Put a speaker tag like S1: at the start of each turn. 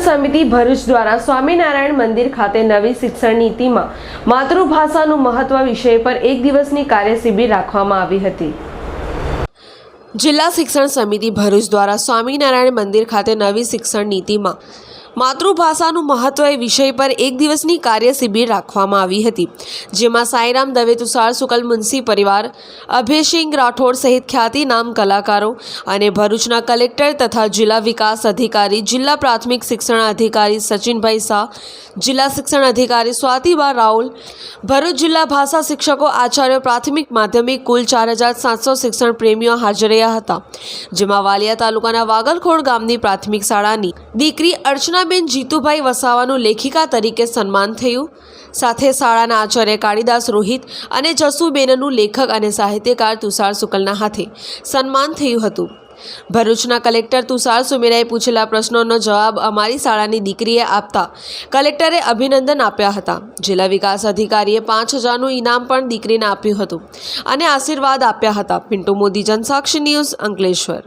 S1: સમિતિ ભરૂચ દ્વારા સ્વામિનારાયણ મંદિર ખાતે નવી શિક્ષણ નીતિમાં માતૃભાષાનું મહત્વ વિષય પર એક દિવસની કાર્યશિબિર રાખવામાં આવી હતી. જિલ્લા શિક્ષણ સમિતિ ભરૂચ દ્વારા સ્વામિનારાયણ મંદિર ખાતે નવી શિક્ષણ નીતિમાં માતૃભાષાનું મહત્વ એ વિષય પર એક દિવસની કાર્ય શિબિર રાખવામાં આવી હતી, જેમાં સાંઈરામ દવે તુષાર સુકલ મુનસી પરિવાર અભયસિંહ રાઠોડ સહિત ખ્યાતિનામ કલાકારો અને ભરૂચના કલેક્ટર તથા જિલ્લા વિકાસ અધિકારી, જિલ્લા પ્રાથમિક શિક્ષણ અધિકારી સચિનભાઈ શાહ, જિલ્લા શિક્ષણ અધિકારી સ્વાતિબા રાઉલ, ભરૂચ જિલ્લા ભાષા શિક્ષકો આચાર્યો પ્રાથમિક માધ્યમિક કુલ ચાર હજાર સાતસો શિક્ષણ પ્રેમીઓ હાજર રહ્યા હતા, જેમાં વાલિયા તાલુકાના વાગલખોડ ગામની પ્રાથમિક શાળાની દીકરી અર્ચનાબેન જીતુભાઈ વસાવાનું લેખિકા તરીકે સન્માન થયું. સાથે શાળાના આચાર્ય કાળીદાસ રોહિત અને જસુબેનનું લેખક અને સાહિત્યકાર તુષાર શુકલના હાથે સન્માન થયું હતું. ભરૂચના કલેક્ટર તુષાર સુમેરાએ પૂછેલા પ્રશ્નોનો જવાબ અમારી શાળાની દીકરીએ આપતા કલેક્ટરે અભિનંદન આપ્યા હતા. જિલ્લા વિકાસ અધિકારીએ પાંચ હજારનું ઇનામ પણ દીકરીને આપ્યું હતું અને આશીર્વાદ આપ્યા હતા. પિન્ટુ મોદી, જનસાક્ષી ન્યૂઝ અંકલેશ્વર.